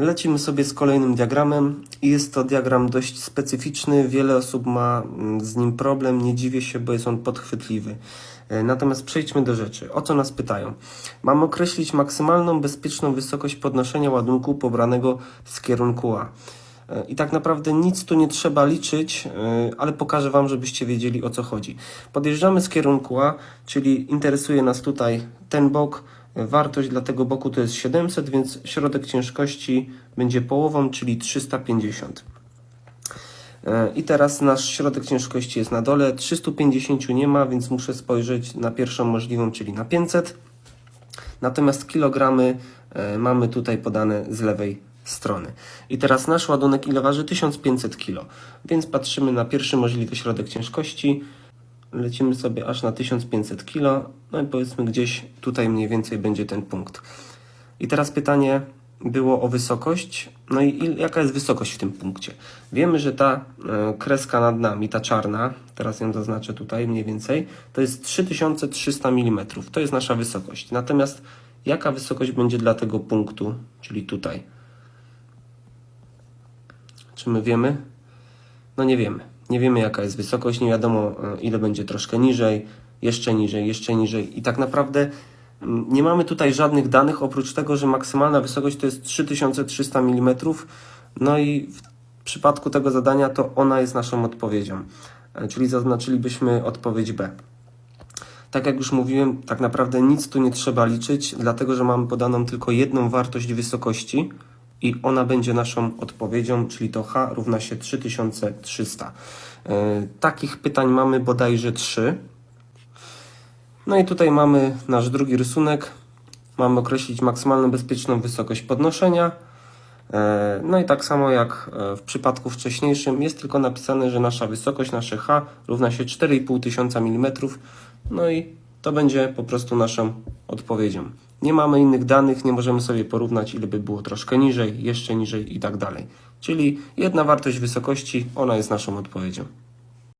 Lecimy sobie z kolejnym diagramem i jest to diagram dość specyficzny. Wiele osób ma mm, z nim problem. Nie dziwię się, bo jest on podchwytliwy. E, Natomiast przejdźmy do rzeczy. O co nas pytają? Mamy określić maksymalną bezpieczną wysokość podnoszenia ładunku pobranego z kierunku A. E, I tak naprawdę nic tu nie trzeba liczyć, e, ale pokażę Wam, żebyście wiedzieli o co chodzi. Podjeżdżamy z kierunku A, czyli interesuje nas tutaj ten bok. Wartość dla tego boku to jest 700, więc środek ciężkości będzie połową, czyli 350. E, I teraz nasz środek ciężkości jest na dole. 350 nie ma, więc muszę spojrzeć na pierwszą możliwą, czyli na 500. Natomiast kilogramy e, mamy tutaj podane z lewej strony. I teraz nasz ładunek ile waży? 1500 kg. Więc patrzymy na pierwszy możliwy środek ciężkości. Lecimy sobie aż na 1500 kg. No i powiedzmy gdzieś tutaj mniej więcej będzie ten punkt. I teraz pytanie było o wysokość. No i jaka jest wysokość w tym punkcie? Wiemy, że ta e, kreska nad nami, ta czarna, teraz ją zaznaczę tutaj mniej więcej, to jest 3300 mm. To jest nasza wysokość. Natomiast jaka wysokość będzie dla tego punktu, czyli tutaj? Czy my wiemy? No nie wiemy. Nie wiemy jaka jest wysokość, nie wiadomo e, ile będzie troszkę niżej, jeszcze niżej, jeszcze niżej. I tak naprawdę mm, nie mamy tutaj żadnych danych, oprócz tego, że maksymalna wysokość to jest 3300 mm. No i w przypadku tego zadania to ona jest naszą odpowiedzią. E, Czyli zaznaczylibyśmy odpowiedź B. Tak jak już mówiłem, tak naprawdę nic tu nie trzeba liczyć, dlatego że mamy podaną tylko jedną wartość wysokości i ona będzie naszą odpowiedzią, czyli to H równa się 3300. E, Takich pytań mamy bodajże 3. No i tutaj mamy nasz drugi rysunek. Mamy określić maksymalną bezpieczną wysokość podnoszenia. E, No i tak samo jak e, w przypadku wcześniejszym jest tylko napisane, że nasza wysokość, nasze H równa się 4,5 tysiąca mm. No i to będzie po prostu naszą odpowiedzią. Nie mamy innych danych, nie możemy sobie porównać, ile by było troszkę niżej, jeszcze niżej i tak dalej. Czyli jedna wartość wysokości, ona jest naszą odpowiedzią.